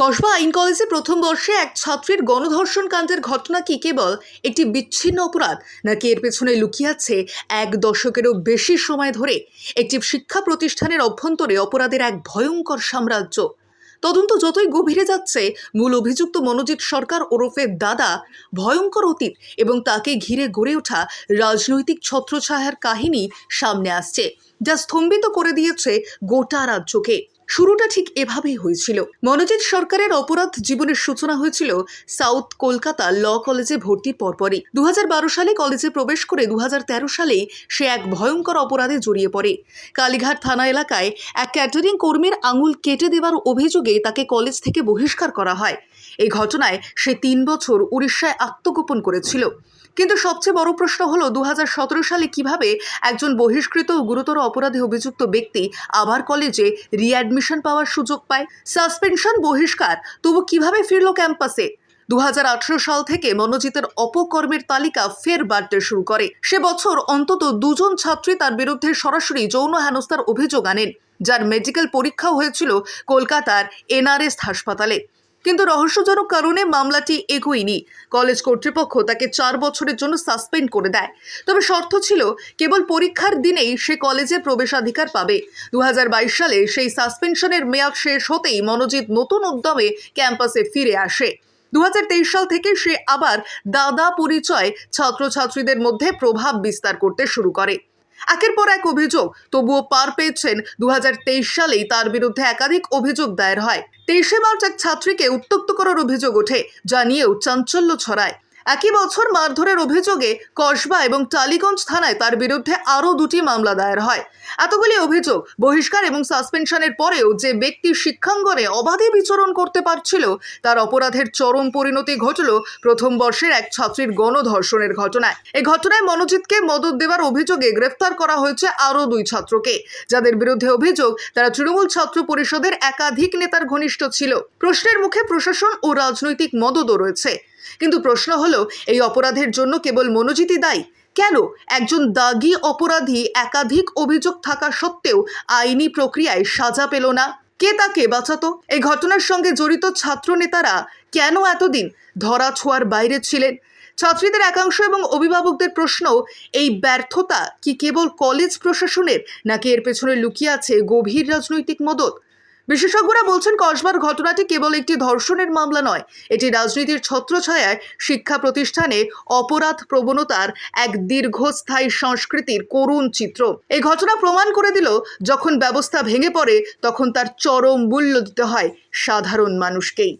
কসবা আইন কলেজে প্রথম বর্ষে এক ছাত্রীর গণধর্ষণ কাণ্ডের ঘটনা কি কেবল একটি বিচ্ছিন্ন অপরাধ, নাকি এর পেছনে লুকিয়ে এক দশকেরও বেশি সময় ধরে একটি শিক্ষা প্রতিষ্ঠানের অভ্যন্তরে অপরাধের এক ভয়ঙ্কর সাম্রাজ্য? তদন্ত যতই গভীরে যাচ্ছে, মূল অভিযুক্ত মনোজিৎ সরকার, ওরফে দাদা, ভয়ঙ্কর অতীত এবং তাকে ঘিরে গড়ে ওঠা রাজনৈতিক ছত্রছায়ার কাহিনী সামনে আসছে, যা স্তম্ভিত করে দিয়েছে গোটা রাজ্যকে। শুরুটা ঠিক এভাবেই হয়েছিল। মনোজিৎ সরকারের অপরাধ জীবনের সূচনা হয়েছিল সাউথ কলকাতা ল কলেজে ভর্তির পরপরই। দু সালে কলেজে প্রবেশ করে দু সালেই সে এক ভয়ঙ্কর অপরাধে জড়িয়ে পড়ে। কালীঘাট থানা এলাকায় এক ক্যাটারিং কর্মীর আঙুল কেটে দেওয়ার অভিযোগে তাকে কলেজ থেকে বহিষ্কার করা হয়। এই ঘটনায় সে তিন বছর উড়িষ্যায় আত্মগোপন করেছিল। কিন্তু সবচেয়ে বড় প্রশ্ন হলো দু হাজার সতেরো সালে কীভাবে একজন বহিষ্কৃত ও গুরুতর অপরাধে অভিযুক্ত ব্যক্তি আবার কলেজে রিঅ্যাডমিশন পাওয়ার সুযোগ পায়? সাসপেনশন, বহিষ্কার, তবু কীভাবে ফিরল ক্যাম্পাসে? দু হাজার আঠারো সাল থেকে মনোজিতের অপকর্মের তালিকা ফের বাড়তে শুরু করে। সে বছর অন্তত দুজন ছাত্রী তার বিরুদ্ধে সরাসরি যৌন হেনস্থার অভিযোগ আনেন, যার মেডিকেল পরীক্ষাও হয়েছিল কলকাতার এনআরএস হাসপাতালে। কিন্তু রহস্যজনক কারণে মামলাটি এগোয়নি। কলেজ কর্তৃপক্ষ তাকে চার বছরের জন্য সাসপেন্ড করে দেয়। তবে শর্ত ছিল, কেবল পরীক্ষার দিনেই সে কলেজে প্রবেশাধিকার পাবে। দু হাজার বাইশ সালে সেই সাসপেনশনের মেয়াদ শেষ হতেই মনোজিৎ নতুন উদ্যমে ক্যাম্পাসে ফিরে আসে। দুহাজার তেইশ সাল থেকে সে আবার দাদা পরিচয় ছাত্রছাত্রীদের মধ্যে প্রভাব বিস্তার করতে শুরু করে। একের পর এক অভিযোগ। তবুও পার পেয়েছেন। দু হাজার তেইশ সালেই তার বিরুদ্ধে একাধিক অভিযোগ দায়ের হয়। তেইশে মার্চ এক ছাত্রীকে উত্তক্ত করার অভিযোগ ওঠে, যা নিয়েও চাঞ্চল্য ছড়ায়। একই বছর মারধরের অভিযোগে কসবা এবং টালিগঞ্জ থানায় তার বিরুদ্ধে আরও দুটি মামলা দায়ের হয়। এতগুলি অভিযোগ, বহিষ্কার এবং সাসপেনশনের পরেও যে ব্যক্তি শিক্ষাঙ্গনে অবাধে বিচরণ করতে পারছিল, তার অপরাধের চরম পরিণতি ঘটল প্রথম বর্ষের এক ছাত্রীর গণধর্ষণের ঘটনায়। এই ঘটনায় মনোজিৎকে মদত দেওয়ার অভিযোগে গ্রেফতার করা হয়েছে আরও দুই ছাত্রকে। যাদের বিরুদ্ধে অভিযোগ, তারা তৃণমূল ছাত্র পরিষদের একাধিক নেতার ঘনিষ্ঠ ছিল। প্রশ্নের মুখে প্রশাসন ও রাজনৈতিক মদতও রয়েছে। কিন্তু প্রশ্ন হলো, এই অপরাধের জন্য কেবল মনোজিতই দায়ী? কেন? একজন দাগি অপরাধী একাধিক অভিযোগ থাকা সত্ত্বেও আইনি প্রক্রিয়ায় সাজা পেল না। কে তাকে বাঁচাতো? এই ঘটনার সঙ্গে জড়িত ছাত্র নেতারা কেন এতদিন ধরা ছোঁয়ার বাইরে ছিলেন? ছাত্রীদের একাংশ এবং অভিভাবকদের প্রশ্ন, এই ব্যর্থতা কি কেবল কলেজ প্রশাসনের নাকি এর পেছনে লুকিয়ে আছে গভীর রাজনৈতিক মদত? বিশেষজ্ঞরা বলছেন কসবার ঘটনাটি কেবল একটি ধর্ষণের মামলা নয়, এটি রাজনীতির ছত্রছায়ায় শিক্ষা প্রতিষ্ঠানে অপরাধ প্রবণতার এক দীর্ঘস্থায়ী সংস্কৃতির করুণ চিত্র। এই ঘটনা প্রমাণ করে দিল, যখন ব্যবস্থা ভেঙে পড়ে, তখন তার চরম মূল্য দিতে হয় সাধারণ মানুষকেই।